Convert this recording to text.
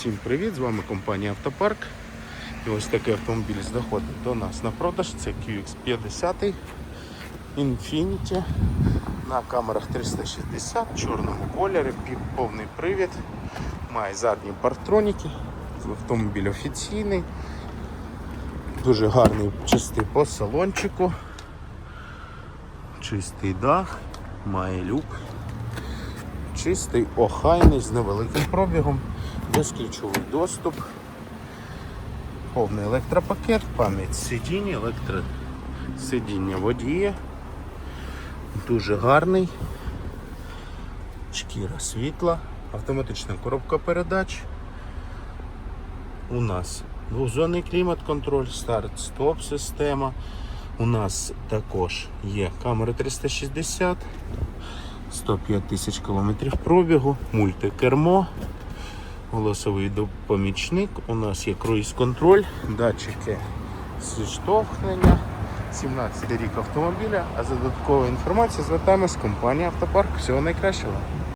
Всім привіт! З вами компанія Автопарк. І ось такий автомобіль знаходить до нас на продаж. Це QX50 Infiniti на камерах 360 в чорному кольорі, повний привід. Має задні партроніки. Автомобіль офіційний. Дуже гарний чистий по салончику. Чистий дах, має люк. Чистий, охайний, з невеликим пробігом, безключовий доступ, повний електропакет, пам'ять сидінь, електросидіння водія. Дуже гарний. Шкіра світла, автоматична коробка передач. У нас двохзонний клімат-контроль, старт-стоп система. У нас також є камера 360. 105 тисяч кілометрів пробігу, мультикермо, голосовий допомічник. У нас є круїз-контроль, датчики зіштовхнення, 17 рік автомобіля. А за додатковою інформацією звертаємось компанія Автопарк. Всього найкращого.